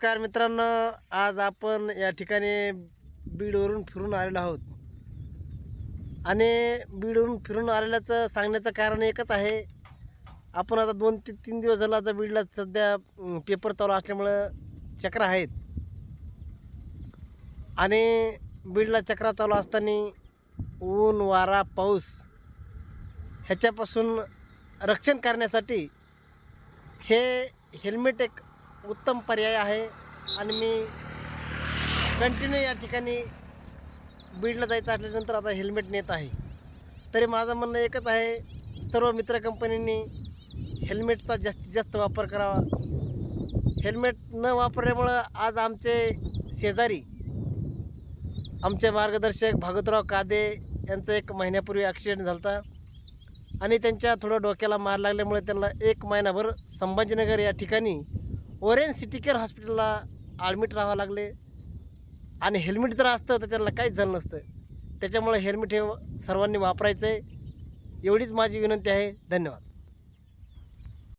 नमस्कार मित्रांनो आज आपण या ठिकाणी बीडवरून फिरून आलेलो आहोत. आणि बीडवरून फिरून आलेल्याचं सांगण्याचं कारण एकच आहे आपण आता दोन ते तीन दिवस झाला आता बीडला सध्या पेपर चालू असल्यामुळं चक्र आहेत. आणि बीडला चक्रा चालू असताना ऊन वारा पाऊस ह्याच्यापासून रक्षण करण्यासाठी हे हेल्मेट एक उत्तम पर्याय आहे आणि मी कंटिन्यू या ठिकाणी बीडला जायचं असल्यानंतर आता हेल्मेट नेत आहे. तरी माझं म्हणणं एकच आहे सर्व मित्र कंपनींनी हेल्मेटचा जास्तीत जास्त वापर करावा. हेल्मेट न वापरल्यामुळं आज आमचे शेजारी आमचे मार्गदर्शक भागवतराव कादे यांचं एक महिन्यापूर्वी ॲक्सिडेंट झाला होता आणि त्यांच्या थोडं डोक्याला मार लागल्यामुळे त्यांना एक महिनाभर संभाजीनगर या ठिकाणी ओरेन सिटी केअर हॉस्पिटलला ॲडमिट राहावं लागले. आणि हेल्मेट जर असतं तर त्याला काहीच झालं नसतं. त्याच्यामुळे हेल्मेट हे सर्वांनी वापरायचं आहे एवढीच माझी विनंती आहे. धन्यवाद.